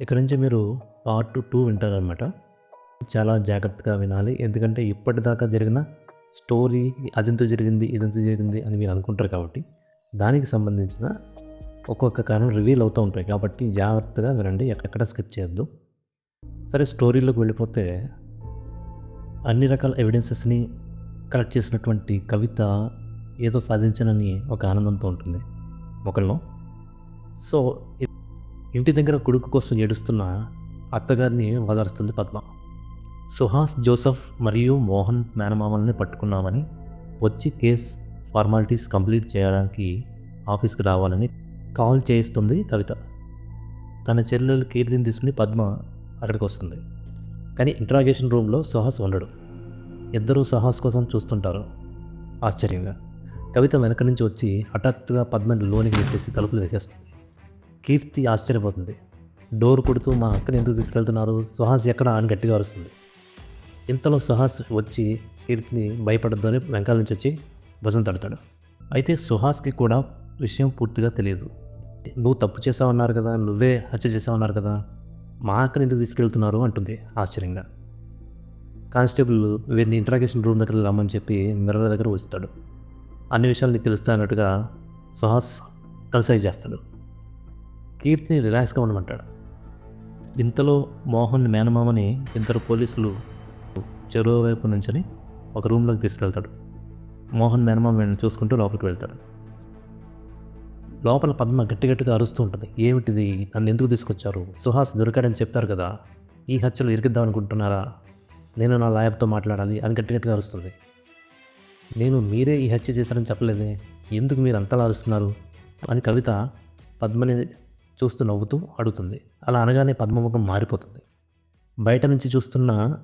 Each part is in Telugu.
ఇక్కడ నుంచి మీరు పార్ట్ టూ వింటారనమాట చాలా జాగ్రత్తగా వినాలి. ఎందుకంటే ఇప్పటిదాకా జరిగిన స్టోరీ అదింత జరిగింది ఇదంత జరిగింది అని మీరు అనుకుంటారు కాబట్టి దానికి సంబంధించిన ఒక్కొక్క కారణం రివీల్ అవుతూ ఉంటాయి. కాబట్టి జాగ్రత్తగా వినండి. ఎక్కడెక్కడ స్కిప్ చేయొద్దు. సరే స్టోరీలోకి వెళ్ళిపోతే అన్ని రకాల ఎవిడెన్సెస్ని కలెక్ట్ చేసినటువంటి కవిత ఏదో సాధించనని ఒక ఆనందంతో ఉంటుంది ఒకళ్ళు సో ఇంటి దగ్గర కొడుకు కోసం ఏడుస్తున్న అత్తగారిని ఓదారుస్తుంది పద్మ. సుహాస్ జోసఫ్ మరియు మోహన్ మేనమామల్ని పట్టుకున్నామని వచ్చి కేస్ ఫార్మాలిటీస్ కంప్లీట్ చేయడానికి ఆఫీస్కి రావాలని కాల్ చేయిస్తుంది కవిత. తన చెల్లెలు కీర్తిని తీసుకుని పద్మ అక్కడికి వస్తుంది. కానీ ఇంట్రాగేషన్ రూమ్లో సుహాస్ ఉండడు. ఇద్దరూ సుహాస్ కోసం చూస్తుంటారు. ఆశ్చర్యంగా. కవిత వెనక నుంచి వచ్చి హఠాత్తుగా పద్మని లోనికి పెట్టేసి తలుపులు వేసేస్తుంది. కీర్తి ఆశ్చర్యపోతుంది. డోర్ కొడుతూ మా అక్కని ఎందుకు తీసుకెళ్తున్నారు? సుహాస్ ఎక్కడ? అని గట్టిగా అరుస్తుంది. ఇంతలో సుహాస్ వచ్చి కీర్తిని భయపడద్దని అని వెనకాల నుంచి వచ్చి భుజం తడతాడు. అయితే సుహాస్కి కూడా విషయం పూర్తిగా తెలియదు. నువ్వు తప్పు చేసావన్నారు కదా నువ్వే హత్య చేసావన్నారు కదా మా అక్కని ఎందుకు తీసుకెళ్తున్నారు? అంటుంది ఆశ్చర్యంగా. కానిస్టేబుల్ వీరిని ఇంట్రాగేషన్ రూమ్ దగ్గర రమ్మని చెప్పి మిర్రర్ దగ్గర ఉంచుతాడు అన్ని విషయాలు నీకు తెలుస్తా అన్నట్టుగా సుహాస్ కన్సైజ్ చేస్తాడు. కీర్తిని రిలాక్స్గా ఉండమంటాడు. ఇంతలో మోహన్ మేనమామని ఇద్దరు పోలీసులు చెరువు వైపు నుంచని ఒక రూమ్లోకి తీసుకెళ్తాడు. మోహన్ మేనమామ వీళ్ళని చూసుకుంటూ లోపలికి వెళ్తాడు. లోపల పద్మ గట్టి గట్టిగా అరుస్తూ ఉంటుంది. ఏమిటిది? నన్ను ఎందుకు తీసుకొచ్చారు? సుహాస్ దొరికాడని చెప్పారు కదా. ఈ హత్యలు ఇరికిద్దాం అనుకుంటున్నారా? నేను నా లాయర్తో మాట్లాడాలి అని గట్టి గట్టిగా అరుస్తుంది. నేను మీరే ఈ హత్య చేశారని చెప్పలేదే. ఎందుకు మీరు అంతలా అరుస్తున్నారు? అని కవిత పద్మని చూస్తూ నవ్వుతూ అడుగుతుంది. అలా అనగానే పద్మముఖం మారిపోతుంది. బయట నుంచి చూస్తున్న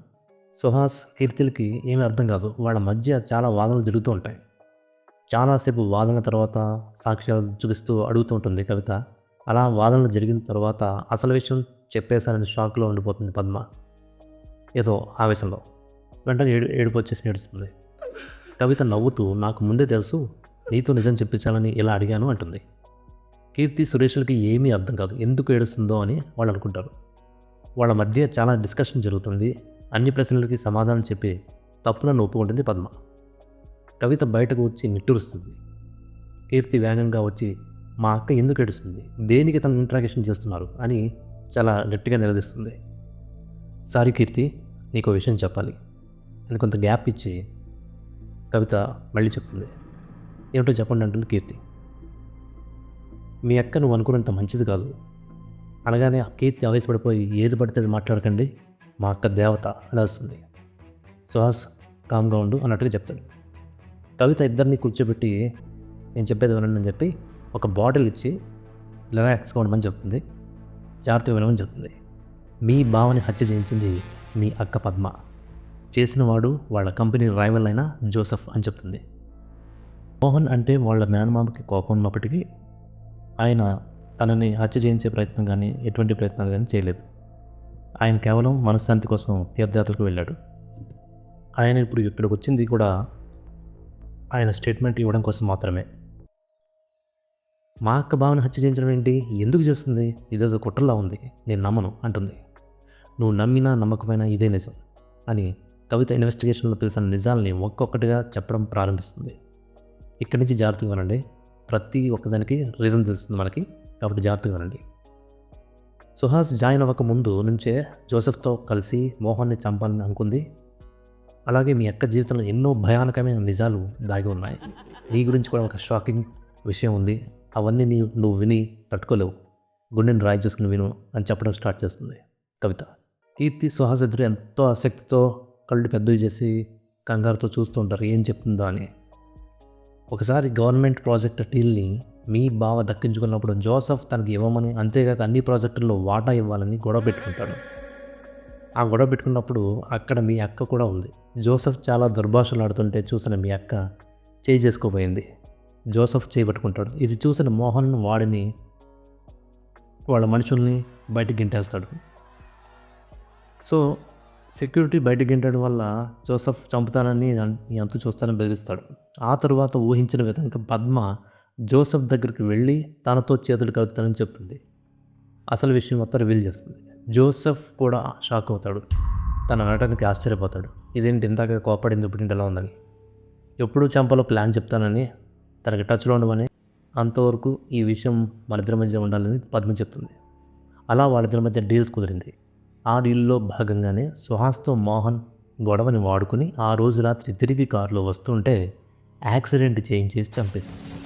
సుహాస్ కీర్తిలకి ఏమీ అర్థం కాదు. వాళ్ళ మధ్య చాలా వాదనలు జరుగుతూ ఉంటాయి. చాలాసేపు వాదన తర్వాత సాక్ష్యాలు చూపిస్తూ అడుగుతూ ఉంటుంది కవిత. అలా వాదనలు జరిగిన తర్వాత అసలు విషయం చెప్పేశానని షాక్లో ఉండిపోతుంది పద్మ. ఏదో ఆవేశంలో. వెంటనే ఏడు ఏడుపు వచ్చేసి కవిత నవ్వుతూ నాకు ముందే తెలుసు నీతో నిజం చెప్పించాలని ఇలా అడిగాను అంటుంది. కీర్తి సురేష్లకి ఏమీ అర్థం కాదు. ఎందుకు ఏడుస్తుందో అని వాళ్ళు అనుకుంటారు. వాళ్ళ మధ్య చాలా డిస్కషన్ జరుగుతుంది. అన్ని ప్రశ్నలకి సమాధానం చెప్పి తప్పులను ఒప్పుకుంటుంది పద్మ. కవిత బయటకు వచ్చి నిట్టూరుస్తుంది. కీర్తి వేగంగా వచ్చి మా అక్క ఎందుకు ఏడుస్తుంది? దేనికి తను ఇంట్రాగేషన్ చేస్తున్నారు? అని చాలా గట్టిగా నిలదీస్తుంది. సారీ కీర్తి నీకు విషయం చెప్పాలి. అని కొంత గ్యాప్ ఇచ్చి కవిత మళ్ళీ చెప్తుంది. ఏమిటో చెప్పండి అంటుంది కీర్తి. మీ అక్క నువ్వు అనుకున్నంత మంచిది కాదు. అనగానే ఆ కీర్తి ఆవేశపడిపోయి ఏది పడితే అది మాట్లాడకండి. మా అక్క దేవత అని వస్తుంది సుహాస్ కామ్గా ఉండు అన్నట్టుగా చెప్తాడు. కవిత ఇద్దరిని కూర్చోబెట్టి నేను చెప్పేది వినండి అని చెప్పి ఒక బాటిల్ ఇచ్చి రిలాక్స్గా ఉండమని చెప్తుంది. జాగ్రత్తగా వినమని చెప్తుంది. మీ బావని హత్య చేయించింది మీ అక్క పద్మ. చేసిన వాడు వాళ్ళ కంపెనీ రైవల్ అయిన జోసఫ్ అని చెప్తుంది. మోహన్ అంటే వాళ్ళ మేనమామకి కోపం ఉన్నప్పటికీ ఆయన తనని హత్య చేయించే ప్రయత్నం కానీ ఎటువంటి ప్రయత్నాలు కానీ చేయలేదు. ఆయన కేవలం మనశ్శాంతి కోసం తీర్థయాత్రకు వెళ్ళాడు. ఆయన ఇప్పుడు ఇక్కడికి వచ్చింది కూడా ఆయన స్టేట్మెంట్ ఇవ్వడం కోసం మాత్రమే. మా అక్క భావన హత్య చేయించడం ఏంటి? ఎందుకు చేస్తుంది? ఇదేదో కుట్రలా ఉంది. నేను నమ్మను అంటుంది. నువ్వు నమ్మినా నమ్మకమైనా ఇదే నిజం అని కవిత ఇన్వెస్టిగేషన్లో తెలిసిన నిజాలని ఒక్కొక్కటిగా చెప్పడం ప్రారంభిస్తుంది. ఇక్కడి నుంచి జాగ్రత్తగా వినండి. ప్రతి ఒక్కదానికి రీజన్ తెలుస్తుంది మనకి. కాబట్టి జాగ్రత్తగా రండి సుహాస్ జాయిన్ అవ్వక ముందు నుంచే జోసెఫ్తో కలిసి మోహన్ని చంపాలని అనుకుంది. అలాగే మీ అక్క జీవితంలో ఎన్నో భయానకమైన నిజాలు దాగి ఉన్నాయి. నీ గురించి కూడా ఒక షాకింగ్ విషయం ఉంది. అవన్నీ నీ నువ్వు విని తట్టుకోలేవు. గుండెని రాయి చేసుకుని విను అని చెప్పడం స్టార్ట్ చేస్తుంది కవిత. కీర్తి సుహాస్ ఇద్దరు ఎంతో ఆసక్తితో కళ్ళు పెద్దవి చేసి కంగారుతో చూస్తూ ఉంటారు. ఏం చెప్తుందో అని. ఒకసారి గవర్నమెంట్ ప్రాజెక్ట్ టీల్ని మీ బావ దక్కించుకున్నప్పుడు జోసఫ్ తనకి ఇవ్వమని అంతేగాక అన్ని ప్రాజెక్టుల్లో వాటా ఇవ్వాలని గొడవ పెట్టుకుంటాడు. ఆ గొడవ పెట్టుకున్నప్పుడు అక్కడ మీ అక్క కూడా ఉంది. జోసఫ్ చాలా దుర్భాషలు ఆడుతుంటే చూసిన మీ అక్క చేయి చేసుకోపోయింది. జోసఫ్ చేయబట్టుకుంటాడు ఇది చూసిన మోహన్ వాడిని వాళ్ళ మనుషుల్ని బయట గింటేస్తాడు. సో సెక్యూరిటీ బయటకు గింటడం వల్ల జోసఫ్ చంపుతానని నీ అంతు చూస్తానని బెదిరిస్తాడు. ఆ తరువాత ఊహించిన విధంగా పద్మ జోసఫ్ దగ్గరికి వెళ్ళి తనతో చేతులు కలుపుతానని చెప్తుంది. అసలు విషయం మొత్తం రివీల్ చేస్తుంది. జోసెఫ్ కూడా షాక్ అవుతాడు. తన నటనకి ఆశ్చర్యపోతాడు. ఇదేంటి ఇందాక కోపడింది ఇప్పుడు ఎలా ఉందని. ఎప్పుడు చంపలో ప్లాన్ చెప్తానని తనకి టచ్లో ఉండమని అంతవరకు ఈ విషయం మన ఇద్దరి మధ్య ఉండాలని పద్మ చెప్తుంది. అలా వాళ్ళిద్దరి మధ్య డీల్స్ కుదిరింది. ఆ డీల్లో భాగంగానే సుహాస్తో మోహన్ గొడవని వాడుకుని ఆ రోజు రాత్రి తిరిగి కారులో వస్తుంటే యాక్సిడెంట్ చేయించేసి చంపేసింది.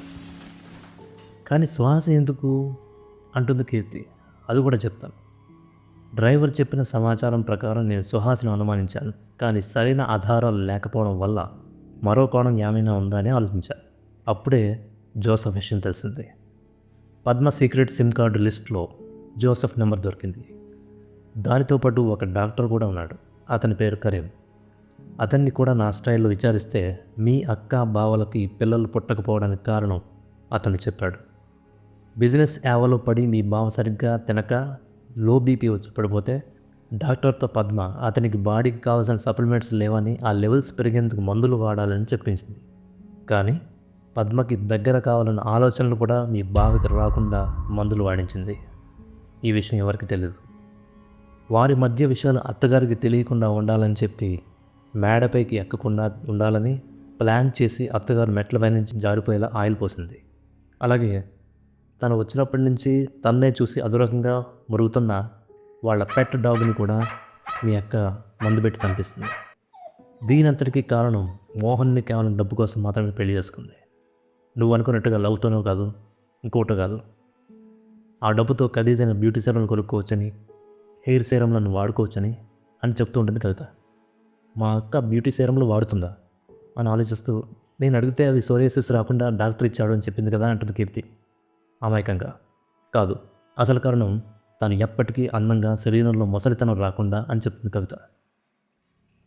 కానీ సుహాస్ ఎందుకు? అంటుంది కీర్తి. అది కూడా చెప్తాను. డ్రైవర్ చెప్పిన సమాచారం ప్రకారం నేను సుహాస్ని అనుమానించాను. కానీ సరైన ఆధారాలు లేకపోవడం వల్ల మరో కోణం ఏమైనా ఉందా అని ఆలోచించాను. అప్పుడే జోసఫ్ విషయం తెలిసింది. పద్మ సీక్రెట్ సిమ్ కార్డు లిస్ట్లో జోసఫ్ నెంబర్ దొరికింది. దానితో పాటు ఒక డాక్టర్ కూడా ఉన్నాడు. అతని పేరు కరీం. అతన్ని కూడా నా స్టైల్లో విచారిస్తే మీ అక్క బావలకి పిల్లలు పుట్టకపోవడానికి కారణం అతను చెప్పాడు. బిజినెస్ యావలో పడి మీ బావ సరిగ్గా తినక లో బీపీ వచ్చి పడిపోతే డాక్టర్తో పద్మ అతనికి బాడీకి కావాల్సిన సప్లిమెంట్స్ లేవని ఆ లెవెల్స్ పెరిగేందుకు మందులు వాడాలని చెప్పించింది. కానీ పద్మకి దగ్గర కావాలన్న ఆలోచనలు కూడా మీ బావకి రాకుండా మందులు వాడించింది. ఈ విషయం ఎవరికి తెలియదు వారి మధ్య విషయాలు అత్తగారికి తెలియకుండా ఉండాలని చెప్పి మేడపైకి ఎక్కకుండా ఉండాలని ప్లాన్ చేసి అత్తగారు మెట్లపై నుంచి జారిపోయేలా ఆయిల్ పోసింది. అలాగే తను వచ్చినప్పటి నుంచి తన్నే చూసి అదురకంగా మురుగుతున్న వాళ్ళ పెట్ డాగ్ని కూడా మీ అక్క మందు పెట్టి చంపిస్తుంది దీనంతటికీ కారణం మోహన్ని కేవలం డబ్బు కోసం మాత్రమే పెళ్ళి చేసుకుంది. నువ్వు అనుకున్నట్టుగా లవ్తోనో కాదు ఇంకోటో కాదు. ఆ డబ్బుతో ఖరీదైన బ్యూటీ సెరమ్లు కొనుక్కోవచ్చని హెయిర్ సీరంలను వాడుకోవచ్చని అని చెప్తూ ఉంటుంది కవిత. మా అక్క బ్యూటీ సీరంలు వాడుతుందా? అని ఆలోచిస్తూ నేను అడిగితే అది సోరియాసిస్ రాకుండా డాక్టర్ ఇచ్చాడు అని చెప్పింది కదా అంటుంది కీర్తి. అమాయకంగా. కాదు. అసలు కారణం తాను ఎప్పటికీ అందంగా శరీరంలో మొసలితనం రాకుండా అని చెప్తుంది కవిత.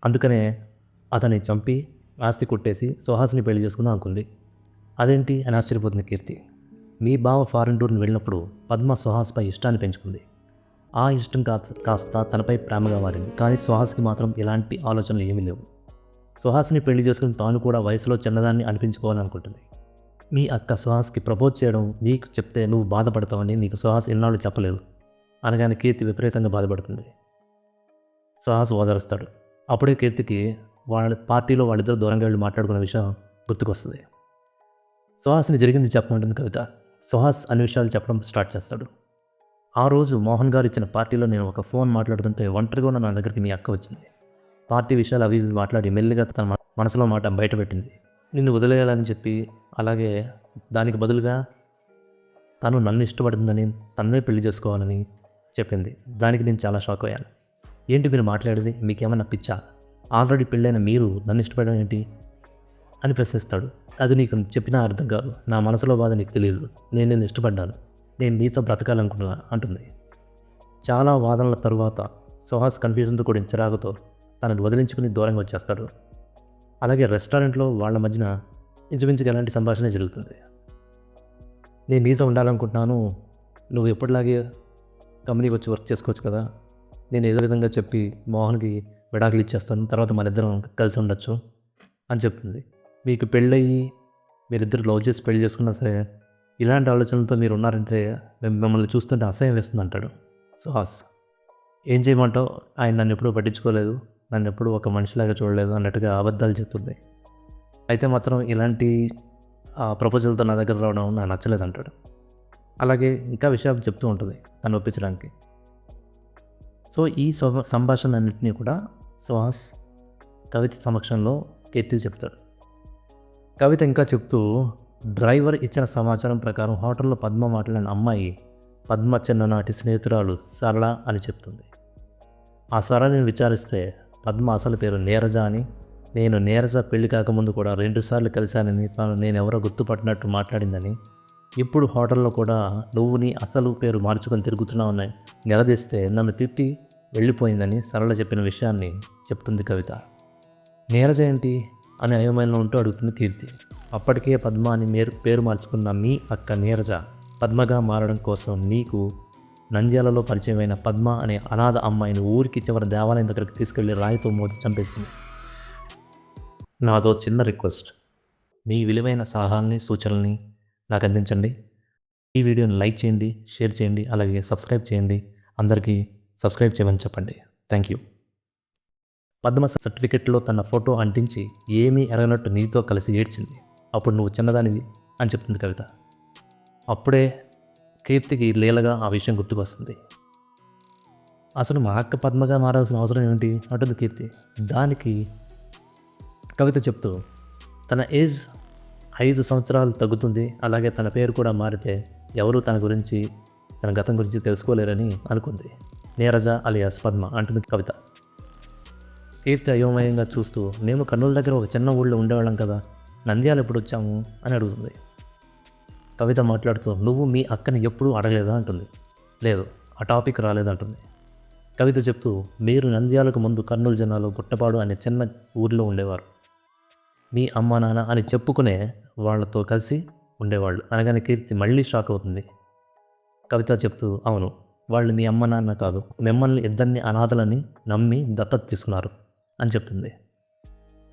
అందుకనే అతన్ని చంపి ఆస్తి కొట్టేసి సుహాసిని పెళ్ళి చేసుకుందాం అనుకుంది. అదేంటి అని ఆశ్చర్యపోతుంది కీర్తి. మీ బావ ఫారెన్ టూర్ని వెళ్ళినప్పుడు పద్మ సుహాస్పై ఇష్టాన్ని పెంచుకుంది. ఆ ఇష్టం కా కాస్త తనపై ప్రేమగా మారింది. కానీ సుహాస్కి మాత్రం ఎలాంటి ఆలోచనలు ఏమీ లేవు. సుహాస్ని పెళ్ళి చేసుకుని తాను కూడా వయసులో చిన్నదాన్ని అనిపించుకోవాలనుకుంటుంది. మీ అక్క సుహాస్కి ప్రపోజ్ చేయడం నీకు చెప్తే నువ్వు బాధపడతావని నీకు సుహాస్ ఎన్నాళ్ళు చెప్పలేదు. అనగానే కీర్తి విపరీతంగా బాధపడుతుంది. సుహాస్ ఓదరుస్తాడు. అప్పుడే కీర్తికి వాళ్ళ పార్టీలో వాళ్ళిద్దరు దూరంగా వెళ్ళి మాట్లాడుకున్న విషయం గుర్తుకొస్తుంది. సుహాస్ని జరిగింది చెప్పమంటుంది కవిత. సుహాస్ అన్ని విషయాలు చెప్పడం స్టార్ట్ చేస్తాడు. ఆ రోజు మోహన్ గారు ఇచ్చిన పార్టీలో నేను ఒక ఫోన్ మాట్లాడుతుంటే ఒంటరిగా ఉన్న నా దగ్గరికి మీ అక్క వచ్చింది. పార్టీ విషయాలు అవి ఇవి మాట్లాడి మెల్లిగా తన మనసులో మాట బయటపెట్టింది నిన్ను వదిలేయాలని చెప్పి అలాగే దానికి బదులుగా తను నన్ను ఇష్టపడుతుందని తన్నే పెళ్ళి చేసుకోవాలని చెప్పింది. దానికి నేను చాలా షాక్ అయ్యాను. ఏంటి మీరు మాట్లాడేది? మీకేమన్నా పిచ్చా? ఆల్రెడీ పెళ్ళైన మీరు నన్ను ఇష్టపడడం ఏంటి? అని ప్రశ్నిస్తాడు. అది నీకు చెప్పినా అర్థం కాదు. నా మనసులో బాధ నీకు తెలియదు. నేను నేను ఇష్టపడ్డాను. నేను నీతో బ్రతకాలనుకుంటున్నా అంటుంది. చాలా వాదనల తరువాత సుహాస్ కన్ఫ్యూజన్తో కూడిన చిరాకుతో తనను వదిలించుకుని దూరంగా వచ్చేస్తాడు. అలాగే రెస్టారెంట్లో వాళ్ళ మధ్యన ఇంచుమించుకు ఎలాంటి సంభాషణ జరుగుతుంది? నేను నీతో ఉండాలనుకుంటున్నాను. నువ్వు ఎప్పటిలాగే కంపెనీకి వచ్చి వర్క్ చేసుకోవచ్చు కదా? నేను ఏదో విధంగా చెప్పి మోహన్కి విడాకులు ఇచ్చేస్తాను. తర్వాత మన ఇద్దరం కలిసి ఉండొచ్చు అని చెప్తుంది. మీకు పెళ్ళయి మీరిద్దరు లవ్ చేసి పెళ్ళి చేసుకున్నా సరే ఇలాంటి ఆలోచనలతో మీరు ఉన్నారంటే మేము మిమ్మల్ని చూస్తుంటే అసహ్యం వేస్తుంది అంటాడు. సుహాస్ ఏం చేయమంటావు? ఆయన నన్ను ఎప్పుడూ పట్టించుకోలేదు. నన్ను ఎప్పుడూ ఒక మనిషిలాగా చూడలేదు అన్నట్టుగా అబద్ధాలు చెప్తుంది. అయితే మాత్రం ఇలాంటి ప్రపోజల్తో నా దగ్గర రావడం నాకు నచ్చలేదు అంటాడు. అలాగే ఇంకా విషయాలు చెప్తూ ఉంటుంది తను ఒప్పించడానికి. సో ఈ సంభాషణ అన్నింటినీ కూడా సుహాస్ కవిత సమక్షంలో కీర్తి చెప్తాడు. కవిత ఇంకా చెప్తూ డ్రైవర్ ఇచ్చిన సమాచారం ప్రకారం హోటల్లో పద్మ మాట్లాడిన అమ్మాయి పద్మ చిన్ననాటి స్నేహితురాలు సరళ అని చెప్తుంది. ఆ సరళని విచారిస్తే పద్మ అసలు పేరు నీరజ అని నేను నీరజ పెళ్ళి కాకముందు కూడా రెండుసార్లు కలిశానని తాను నేను ఎవరో గుర్తుపట్టినట్టు మాట్లాడిందని ఇప్పుడు హోటల్లో కూడా నువ్వు నీ అసలు పేరు మార్చుకొని తిరుగుతున్నావని నిలదీస్తే నన్ను తిట్టి వెళ్ళిపోయిందని సరళ చెప్పిన విషయాన్ని చెప్తుంది కవిత. నీరజ ఏంటి? అని అయోమయంలో ఉంటూ అడుగుతుంది కీర్తి. అప్పటికే పద్మ అని మేరు పేరు మార్చుకున్న మీ అక్క నీరజ పద్మగా మారడం కోసం నీకు నంద్యాలలో పరిచయమైన పద్మ అనే అనాథ అమ్మాయిని ఊరికి చివరి దేవాలయం దగ్గరికి తీసుకెళ్ళి రాయితో మోది చంపేసింది. నాదో చిన్న రిక్వెస్ట్. మీ విలువైన సలహాలని సూచనల్ని నాకు అందించండి. ఈ వీడియోని లైక్ చేయండి షేర్ చేయండి అలాగే సబ్స్క్రైబ్ చేయండి. అందరికీ సబ్స్క్రైబ్ చేయమని చెప్పండి. Thank you. పద్మ సర్టిఫికెట్లో తన ఫోటో అంటించి ఏమీ ఎరగనట్టు నీతో కలిసి ఏడ్చింది. అప్పుడు నువ్వు చిన్నదానివి అని చెప్తుంది కవిత. అప్పుడే కీర్తికి లీలగా ఆ విషయం గుర్తుకొస్తుంది. అసలు మా అక్క పద్మగా మారాల్సిన అవసరం ఏమిటి? అంటుంది కీర్తి. దానికి కవిత చెప్తూ తన ఏజ్ ఐదు సంవత్సరాలు తగ్గుతుంది. అలాగే తన పేరు కూడా మారితే ఎవరు తన గురించి తన గతం గురించి తెలుసుకోలేరని అనుకుంది. నీరజ అలియాస్ పద్మ అంటుంది కవిత. కీర్తి అయోమయంగా చూస్తూ మేము కర్నూలు దగ్గర ఒక చిన్న ఊళ్ళో ఉండేవాళ్ళం కదా. నంద్యాల ఎప్పుడు వచ్చాము అని అడుగుతుంది. కవిత మాట్లాడుతూ నువ్వు మీ అక్కని ఎప్పుడూ అడగలేదా? అంటుంది. లేదు ఆ టాపిక్ రాలేదంటుంది. కవిత చెప్తూ మీరు నంద్యాలకు ముందు కర్నూలు జిల్లాలో గుట్టపాడు అనే చిన్న ఊరిలో ఉండేవారు. మీ అమ్మ నాన్న అని చెప్పుకునే వాళ్ళతో కలిసి ఉండేవాళ్ళు. అనగానే కీర్తి మళ్ళీ షాక్ అవుతుంది. కవిత చెప్తూ అవును వాళ్ళు మీ అమ్మ నాన్న కాదు. మిమ్మల్ని ఇద్దరిని అనాథలని నమ్మి దత్తత తీసుకున్నారు అని చెప్తుంది.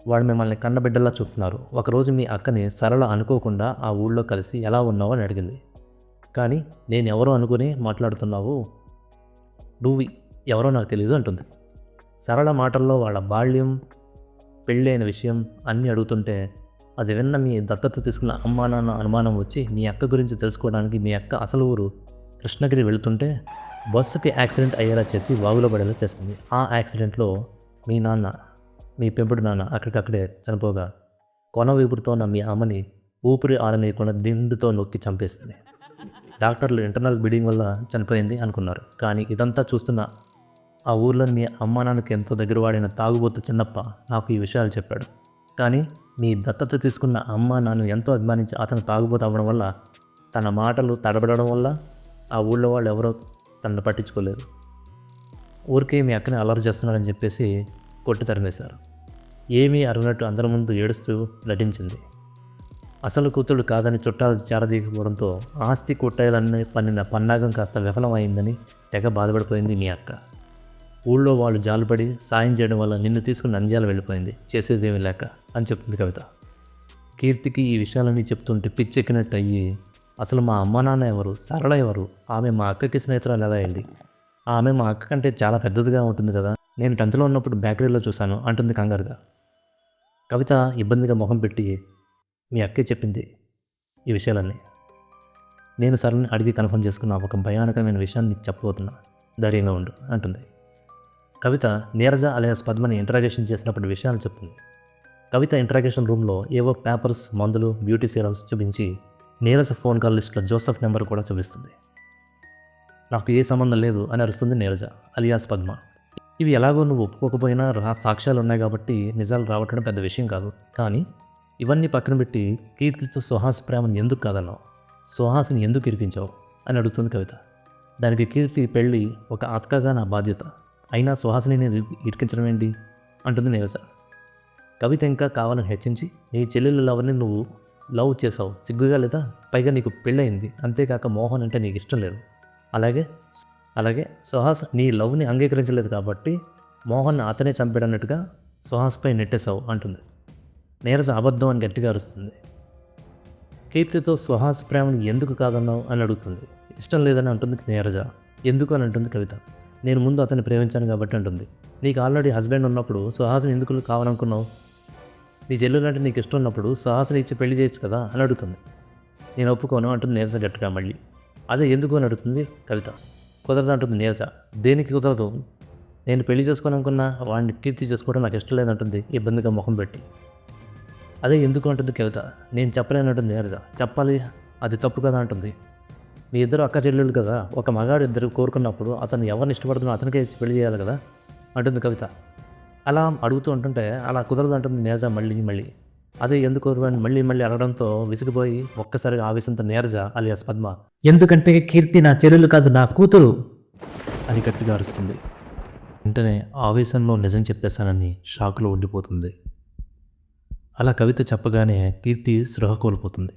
వాళ్ళు మిమ్మల్ని కన్నబిడ్డలా చూపుతున్నారు. ఒకరోజు మీ అక్కని సరళ అనుకోకుండా ఆ ఊళ్ళో కలిసి ఎలా ఉన్నావు అని అడిగింది. కానీ నేను ఎవరో అనుకుని మాట్లాడుతున్నావు. నువ్వు ఎవరో నాకు తెలియదు అంటుంది. సరళ మాటల్లో వాళ్ళ బాల్యం పెళ్ళైన విషయం అన్నీ అడుగుతుంటే అది విన్న మీ దత్తత తీసుకున్న అమ్మా నాన్న అనుమానం వచ్చి మీ అక్క గురించి తెలుసుకోవడానికి మీ అక్క అసలు ఊరు కృష్ణగిరి వెళుతుంటే బస్సుకి యాక్సిడెంట్ అయ్యేలా చేసి వాగులో పడేలా చేసింది. ఆ యాక్సిడెంట్లో మీ నాన్న మీ పెంపుడు నాన్న అక్కడికక్కడే చనిపోగా కొన వీపురుతో ఉన్న మీ అమ్మని ఊపిరి ఆడనీయకుండా దిండుతో నొక్కి చంపేసింది. డాక్టర్లు ఇంటర్నల్ బ్లీడింగ్ వల్ల చనిపోయింది అనుకున్నారు. కానీ ఇదంతా చూస్తున్న ఆ ఊర్లో మీ అమ్మ నాన్నకి ఎంతో దగ్గర వాడిన తాగుబోతు చిన్నప్ప నాకు ఈ విషయాలు చెప్పాడు. కానీ మీ దత్తత తీసుకున్న అమ్మ నాన్ను ఎంతో అభిమానించి అతను తాగుబోతు అవ్వడం వల్ల తన మాటలు తడబడడం వల్ల ఆ ఊళ్ళో వాళ్ళు ఎవరో తనను పట్టించుకోలేదు. ఊరికే మీ అక్కని అల్లరి చేస్తున్నాడని చెప్పేసి కొట్టి తరిమేశారు. ఏమీ అరగనట్టు అందరి ముందు ఏడుస్తూ నటించింది. అసలు కూతుడు కాదని చుట్టాలు చేరదీకపోవడంతో ఆస్తి కొట్టేయాలని పన్నిన పన్నాగం కాస్త విఫలమైందని తెగ బాధపడిపోయింది మీ అక్క. ఊళ్ళో వాళ్ళు జాలుపడి సాయం చేయడం వల్ల నిన్ను తీసుకుని నంద్యాల వెళ్ళిపోయింది. చేసేదేమీ లేక అని చెప్తుంది కవిత. కీర్తికి ఈ విషయాలన్నీ చెప్తుంటే పిచ్చెక్కినట్టు అయ్యి అసలు మా అమ్మ నాన్న ఎవరు? సరళ ఎవరు? ఆమె మా అక్కకి స్నేహితురాలు ఎలా అయింది? ఆమె మా అక్క కంటే చాలా పెద్దదిగా ఉంటుంది కదా? నేను టెన్త్లో ఉన్నప్పుడు బేకరీలో చూశాను అంటుంది కంగారుగా. కవిత ఇబ్బందిగా మొహం పెట్టి మీ అక్కే చెప్పింది ఈ విషయాలన్నీ. నేను సరళని అడిగి కన్ఫర్మ్ చేసుకున్న ఒక భయానకమైన విషయాన్ని నీకు చెప్పబోతున్నా. ధైర్యంగా ఉండు అంటుంది. కవిత నీరజ అలియాస్ పద్మని ఇంటరాగేషన్ చేసినప్పుడు విషయాలు చెప్తుంది. కవిత ఇంటరాగేషన్ రూమ్లో ఏవో పేపర్స్ మందులు బ్యూటీ సీరమ్స్ చూపించి నీరజ ఫోన్ కాల్ లిస్ట్లో జోసఫ్ నెంబర్ కూడా చూపిస్తుంది. నాకు ఏ సంబంధం లేదు అని అరుస్తుంది నీరజ అలియాస్ పద్మ. ఇవి ఎలాగో నువ్వు ఒప్పుకోకపోయినా రా సాక్ష్యాలు ఉన్నాయి కాబట్టి నిజాలు రావటం పెద్ద విషయం కాదు. కానీ ఇవన్నీ పక్కన పెట్టి కీర్తితో సుహాస్ ప్రేమను ఎందుకు కాదన్నావు? సుహాస్ని ఎందుకు ఇరికించావు? అని అడుగుతుంది కవిత. దానికి కీర్తి పెళ్ళి ఒక అతకగా నా బాధ్యత. అయినా సుహాసిని నేను ఇరికించడం ఏంటి? అంటుంది సార్ కవిత ఇంకా కావాలని హెచ్చించి నీ చెల్లెలు లవర్ని నువ్వు లవ్ చేసావు సిగ్గుగా లేదా? పైగా నీకు పెళ్ళయింది. అంతేకాక మోహన్ అంటే నీకు ఇష్టం లేదు. అలాగే అలాగే సుహాస్ నీ లవ్ని అంగీకరించలేదు కాబట్టి మోహన్ అతనే చంపాడన్నట్టుగా సుహాస్పై నెట్టేశావు అంటుంది. నీరజ అబద్ధం అని గట్టిగా అరుస్తుంది. కీర్తితో సుహాస్ ప్రేమను ఎందుకు కాదన్నావు అని అడుగుతుంది. ఇష్టం లేదని అంటుంది నీరజ. ఎందుకు అని అంటుంది కవిత. నేను ముందు అతన్ని ప్రేమించాను కాబట్టి అంటుంది. నీకు ఆల్రెడీ హస్బెండ్ ఉన్నప్పుడు సుహాస్ని ఎందుకు కావాలనుకున్నావు? నీ చెల్లెలంటే నీకు ఇష్టం ఉన్నప్పుడు సుహాస్ని ఇచ్చి పెళ్ళి చేయొచ్చు కదా అని అడుగుతుంది. నేను ఒప్పుకోను అంటుంది నీరజ గట్టిగా మళ్ళీ. అదే ఎందుకు అని అడుగుతుంది కవిత. కుదరదు అంటుంది నీరజ. దేనికి కుదరదు? నేను పెళ్ళి చేసుకోవాలనుకున్నా వాడిని కీర్తి చేసుకోవడం నాకు ఇష్టం లేదంటుంది ఇబ్బందిగా ముఖం పెట్టి. అదే ఎందుకు అంటుంది కవిత? నేను చెప్పలేనంటుంది నీరజ. చెప్పాలి అది తప్పు కదా అంటుంది. మీ ఇద్దరు అక్క చెల్లెళ్ళు కదా. ఒక మగాడు ఇద్దరు కోరుకున్నప్పుడు అతను ఎవరిని ఇష్టపడుతున్నా అతనికే పెళ్ళి చేయాలి కదా? అంటుంది కవిత. అలా అడుగుతూ ఉంటుంటే అలా కుదరదు అంటుంది నేజా మళ్ళీ మళ్ళీ. అదే ఎందుకు అని మళ్ళీ మళ్ళీ అడగడంతో విసిగిపోయి ఒక్కసారిగా ఆవేశంతో నీరజ అలియాస్ పద్మ. ఎందుకంటే కీర్తి నా చెల్లెలు కాదు నా కూతురు అని గట్టిగా అరుస్తుంది. వెంటనే ఆవేశంలో నిజం చెప్పేశానని షాకులో ఉండిపోతుంది. అలా కవిత చెప్పగానే కీర్తి స్పృహ కోల్పోతుంది.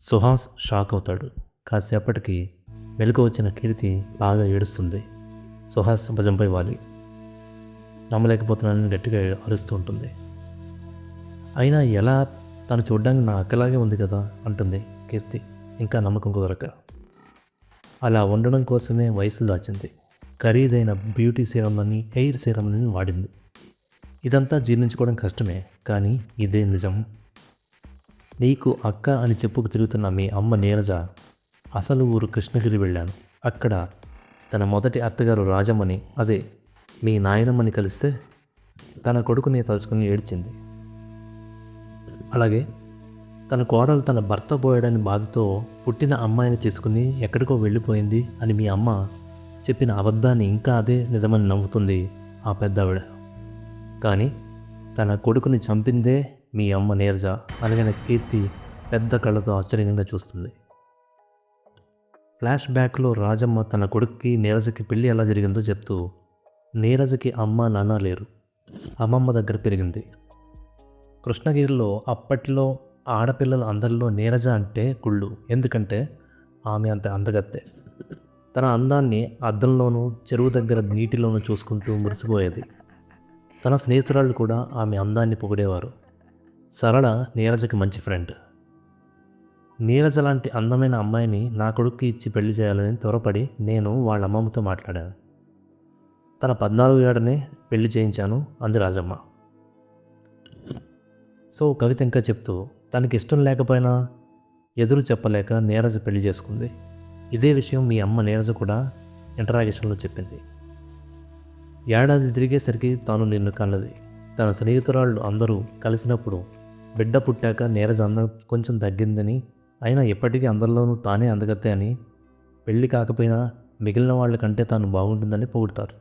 సుహాస్ షాక్ అవుతాడు. కాసేపటికి వెలుక వచ్చిన కీర్తి బాగా ఏడుస్తుంది. సుహాస్ భుజంపై వాలి. నమ్మలేకపోతున్నానని గట్టిగా అరుస్తూ ఉంటుంది. అయినా ఎలా తను చూడ్డానికి నా అక్కలాగే ఉంది కదా అంటుంది కీర్తి. ఇంకా నమ్మకం కుదరక. అలా ఉండడం కోసమే వయసు దాచింది. ఖరీదైన బ్యూటీ సీరంలని హెయిర్ సీరంలని వాడింది. ఇదంతా జీర్ణించుకోవడం కష్టమే కానీ ఇదే నిజం. నీకు అక్క అని చెప్పుకు తిరుగుతున్న మీ అమ్మ నీరజ అసలు ఊరు కృష్ణగిరి వెళ్ళాను. అక్కడ తన మొదటి అత్తగారు రాజమ్మని అదే మీ నాయనమ్మని కలిస్తే తన కొడుకుని తలుచుకుని ఏడ్చింది. అలాగే తన కోడలు తన భర్త పోయాడని బాధతో పుట్టిన అమ్మాయిని తీసుకుని ఎక్కడికో వెళ్ళిపోయింది అని మీ అమ్మ చెప్పిన అబద్ధాన్ని ఇంకా అదే నిజమని నవ్వుతుంది ఆ పెద్దావిడ. కానీ తన కొడుకుని చంపిందే మీ అమ్మ నీరజ అనగానే కీర్తి పెద్ద కళ్ళతో ఆశ్చర్యంగా చూస్తుంది. ఫ్లాష్ బ్యాక్లో రాజమ్మ తన కొడుక్కి నీరజకి పెళ్ళి ఎలా జరిగిందో చెప్తూ నీరజకి అమ్మ నాన్న లేరు. అమ్మమ్మ దగ్గర పెరిగింది. కృష్ణగిరిలో అప్పట్లో ఆడపిల్లల అందరిలో నీరజ అంటే కుళ్ళు. ఎందుకంటే ఆమె అంత అందగత్తే. తన అందాన్ని అద్దంలోనూ చెరువు దగ్గర నీటిలోనూ చూసుకుంటూ మురిసిపోయేది. తన స్నేహితురాళ్ళు కూడా ఆమె అందాన్ని పొగిడేవారు. సరళ నీరజకి మంచి ఫ్రెండ్. నీరజ లాంటి అందమైన అమ్మాయిని నా కొడుక్కి ఇచ్చి పెళ్ళి చేయాలని త్వరపడి నేను వాళ్ళ అమ్మమ్మతో మాట్లాడాను. తన పద్నాలుగు ఏడనే పెళ్ళి చేయించాను అంది రాజమ్మ. సో కవిత ఇంకా చెప్తూ తనకి ఇష్టం లేకపోయినా ఎదురు చెప్పలేక నీరజ పెళ్ళి చేసుకుంది. ఇదే విషయం మీ అమ్మ నీరజ కూడా ఇంటరాగేషన్లో చెప్పింది. ఏడాది తిరిగేసరికి తాను నిన్ను కన్నది. తన స్నేహితురాళ్ళు అందరూ కలిసినప్పుడు బిడ్డ పుట్టాక నీరజ అందం కొంచెం తగ్గిందని అయినా ఎప్పటికీ అందరిలోనూ తానే అందగత్తే అని పెళ్ళి కాకపోయినా మిగిలిన వాళ్ళకంటే తాను బాగుంటుందని పొగుడతారు.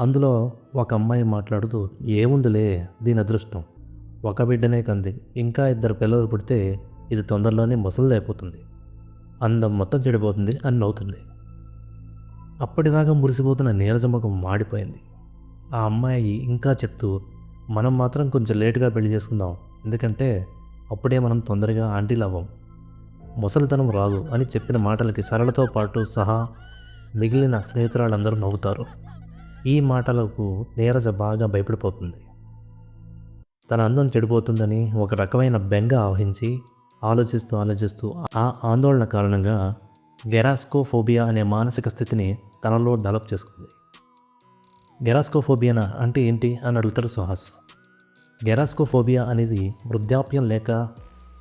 అందులో ఒక అమ్మాయి మాట్లాడుతూ ఏముందిలే దీని అదృష్టం. ఒక బిడ్డనే కంది. ఇంకా ఇద్దరు పిల్లలు పుడితే ఇది తొందరలోనే ముసలిదైపోతుంది. అందం మొత్తం చెడిపోతుంది అని నవ్వుతుంది. అప్పటిదాకా మురిసిపోతున్న నీరజముఖం మాడిపోయింది. ఆ అమ్మాయి ఇంకా చెప్తూ మనం మాత్రం కొంచెం లేటుగా పెళ్ళి చేసుకుందాం. ఎందుకంటే అప్పుడే మనం తొందరగా ఆంటీలు అవ్వం. ముసలితనం రాదు అని చెప్పిన మాటలకి సరళతో పాటు సహా మిగిలిన స్నేహితురాళ్ళందరూ నవ్వుతారు. ఈ మాటలకు నీరజ బాగా భయపడిపోతుంది. తన అందం చెడిపోతుందని ఒక రకమైన బెంగ ఆవహించి ఆలోచిస్తూ ఆలోచిస్తూ ఆ ఆందోళన కారణంగా గెరాస్కోఫోబియా అనే మానసిక స్థితిని తనలో డెవలప్ చేసుకుంది. గెరాస్కోఫోబియానా అంటే ఏంటి అని అడుగుతాడు సుహాస్. గెరాస్కోఫోబియా అనేది వృద్ధాప్యం లేక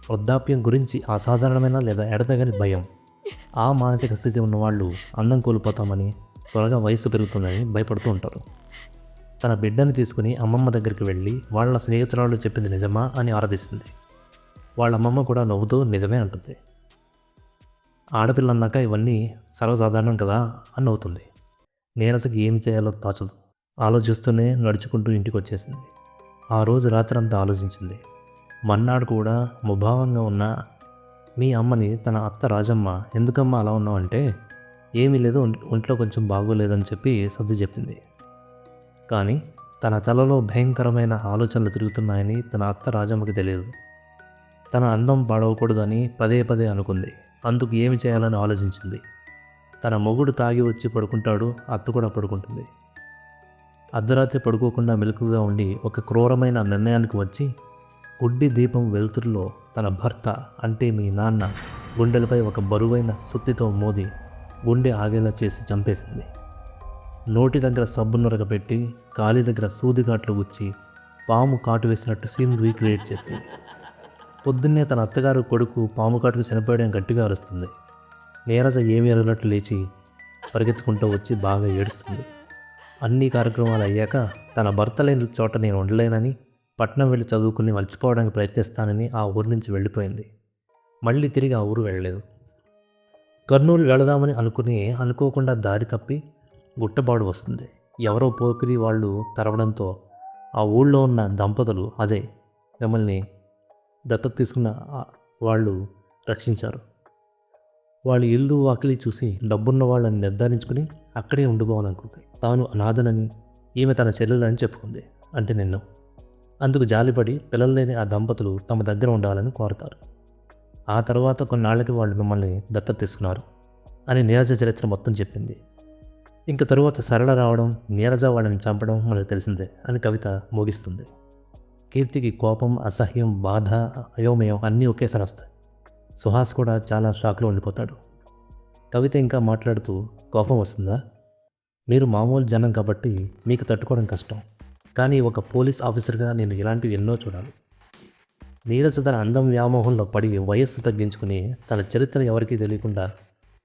వృద్ధాప్యం గురించి అసాధారణమైన లేదా ఎడతగని భయం. ఆ మానసిక స్థితి ఉన్నవాళ్ళు అందం కోల్పోతామని త్వరగా వయసు పెరుగుతుందని భయపడుతూ ఉంటారు. తన బిడ్డని తీసుకుని అమ్మమ్మ దగ్గరికి వెళ్ళి వాళ్ళ స్నేహితురాలు చెప్పింది నిజమా అని ఆరాధిస్తుంది. వాళ్ళ అమ్మమ్మ కూడా నవ్వుతూ నిజమే అంటుంది. ఆడపిల్ల అన్నాక ఇవన్నీ సర్వసాధారణం కదా అని నవ్వుతుంది. నీరజకి ఏమి చేయాలో తోచదు ఆలోచిస్తూనే నడుచుకుంటూ ఇంటికి వచ్చేసింది. ఆ రోజు రాత్రి అంతా ఆలోచించింది. మన్నాడు కూడా ముభావంగా ఉన్న మీ అమ్మని తన అత్త రాజమ్మ ఎందుకమ్మా అలా ఉన్నావు అంటే ఏమీ లేదు ఒంట్లో కొంచెం బాగోలేదని చెప్పి సర్ది చెప్పింది. కానీ తన తలలో భయంకరమైన ఆలోచనలు తిరుగుతున్నాయని తన అత్త రాజమ్మకి తెలియదు. తన అందం పాడవకూడదని పదే పదే అనుకుంది. అందుకు ఏమి చేయాలని ఆలోచించింది. తన మొగుడు తాగి వచ్చి పడుకుంటాడు అత్త కూడా పడుకుంటుంది. అర్ధరాత్రి పడుకోకుండా మెలకుగా ఉండి ఒక క్రూరమైన నిర్ణయానికి వచ్చి గుడ్డి దీపం వెలుతురులో తన భర్త అంటే మీ నాన్న గుండెలపై ఒక బరువైన సుత్తితో మోది గుండె ఆగేలా చేసి చంపేసింది. నోటి దగ్గర సబ్బును నొరగ పెట్టి కాలి దగ్గర సూదిగాట్లు గుచ్చి పాము కాటు వేసినట్టు సీన్ రీక్రియేట్ చేసింది పొద్దున్నే తన అత్తగారు కొడుకు పాము కాటుకు చనిపోయడం గట్టిగా అరుస్తుంది. నీరజ ఏమీ అరగనట్టు లేచి పరిగెత్తుకుంటూ వచ్చి బాగా ఏడుస్తుంది. అన్ని కార్యక్రమాలు అయ్యాక తన భర్త లేని చోట నేను ఉండలేనని పట్నం వెళ్ళి చదువుకుని మర్చిపోవడానికి ప్రయత్నిస్తానని ఆ ఊరి నుంచి వెళ్ళిపోయింది. మళ్ళీ తిరిగి ఆ ఊరు వెళ్ళలేదు. కర్నూలు వెళదామని అనుకుని అనుకోకుండా దారి తప్పి గుట్టబాడు వస్తుంది. ఎవరో పోకిరి వాళ్ళు తరవడంతో ఆ ఊళ్ళో ఉన్న దంపతులు అదే మిమ్మల్ని దత్తత తీసుకున్న వాళ్ళు రక్షించారు. వాళ్ళు ఇల్లు వాకిలి చూసి డబ్బున్న వాళ్ళని నిర్ధారించుకుని అక్కడే ఉండిపోవాలనుకుంది. తాను అనాథనని ఈమె తన చెల్లెలని చెప్పుకుంది అంటే నిన్ను. అందుకు జాలిపడి పిల్లలు లేని ఆ దంపతులు తమ దగ్గర ఉండాలని కోరతారు. ఆ తర్వాత కొన్నాళ్ళకి వాళ్ళు మిమ్మల్ని దత్తత తీసుకున్నారు అని నీరజ చరిత్ర మొత్తం చెప్పింది. ఇంక తరువాత సరళ రావడం నీరజ వాళ్ళని చంపడం మనకు తెలిసిందే అని కవిత ముగిస్తుంది. కీర్తికి కోపం అసహ్యం బాధ అయోమయం అన్నీ ఒకేసారి వస్తాయి. సుహాస్ కూడా చాలా షాక్లో ఉండిపోతాడు. కవిత ఇంకా మాట్లాడుతూ కోపం వస్తుందా? మీరు మామూలు జనం కాబట్టి మీకు తట్టుకోవడం కష్టం. కానీ ఒక పోలీస్ ఆఫీసర్గా నేను ఇలాంటివి ఎన్నో చూడాలి. నీరజ తన అందం వ్యామోహంలో పడి వయస్సు తగ్గించుకుని తన చరిత్ర ఎవరికీ తెలియకుండా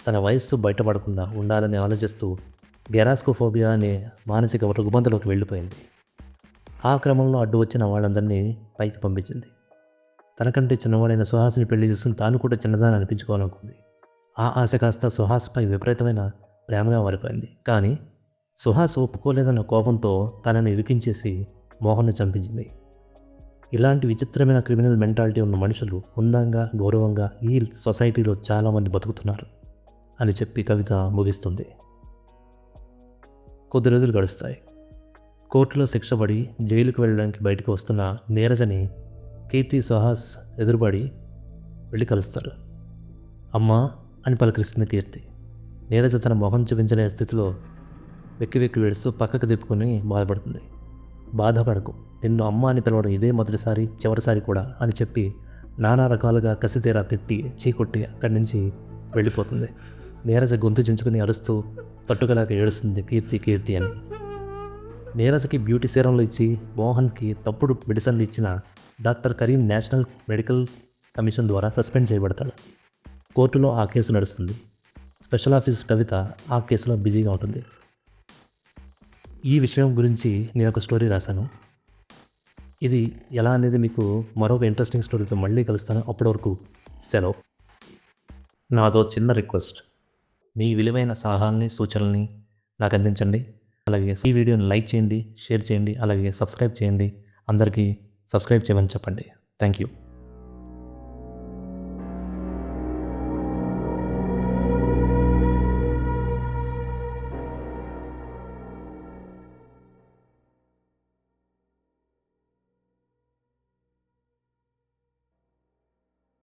తన వయస్సు బయటపడకుండా ఉండాలని ఆలోచిస్తూ గెరాస్కోఫోబియా అనే మానసిక రుగ్మతలోకి వెళ్ళిపోయింది. ఆ క్రమంలో అడ్డు వచ్చిన వాళ్ళందరినీ పైకి పంపించింది. తనకంటే చిన్నవాడైన సుహాస్ని పెళ్ళి చేసుకుని తాను కూడా చిన్నదాన్ని అనిపించుకోవాలనుకుంది. ఆ ఆశ కాస్త సుహాస్పై విపరీతమైన ప్రేమగా మారిపోయింది. కానీ సుహాస్ ఒప్పుకోలేదన్న కోపంతో తనని ఇరికించేసి మోహన్ని చంపించింది. ఇలాంటి విచిత్రమైన క్రిమినల్ మెంటాలిటీ ఉన్న మనుషులు ఉందంగా గౌరవంగా ఈ సొసైటీలో చాలామంది బతుకుతున్నారు అని చెప్పి కవిత ముగిస్తుంది. కొద్ది రోజులు గడుస్తాయి. కోర్టులో శిక్ష పడి జైలుకు వెళ్ళడానికి బయటకు వస్తున్న నీరజని కీర్తి సుహాస్ ఎదురుపడి వెళ్ళి కలుస్తారు. అమ్మా అని పలకరిస్తుంది కీర్తి. నీరజ తన మొహం చూపించలే స్థితిలో వెక్కి వెక్కి వేడుస్తూ పక్కకు తిప్పుకొని బాధపడుతుంది. బాధపడకు. నిన్ను అమ్మ అని పిలవడం ఇదే మొదటిసారి చివరిసారి కూడా అని చెప్పి నానా రకాలుగా కసితీరా తిట్టి చీకొట్టి అక్కడి నుంచి వెళ్ళిపోతుంది. నీరజ గొంతు చించుకుని అరుస్తూ తట్టుకలాగా ఏడుస్తుంది కీర్తి కీర్తి అని. నీరజకి బ్యూటీ సీరంలు ఇచ్చి మోహన్కి తప్పుడు మెడిసిన్లు ఇచ్చిన doctor Karim national medical commission ద్వారా సస్పెండ్ చేయబడతాడు. కోర్టులో ఆ కేసు నడుస్తుంది. స్పెషల్ ఆఫీస్ కవిత ఆ కేసులో బిజీగా ఉంటుంది. ఈ విషయం గురించి నేను ఒక స్టోరీ రాశాను. ఇది ఎలా అనేది మీకు మరొక ఇంట్రెస్టింగ్ స్టోరీతో మళ్ళీ కలుస్తాను. అప్పటి వరకు సెలవు. నాదో చిన్న రిక్వెస్ట్. మీ విలువైన సలహాలని సూచనల్ని నాకు అందించండి. అలాగే ఈ వీడియోని లైక్ చేయండి షేర్ చేయండి అలాగే సబ్స్క్రైబ్ చేయండి. అందరికీ సబ్స్క్రైబ్ చేయమని చెప్పండి. Thank you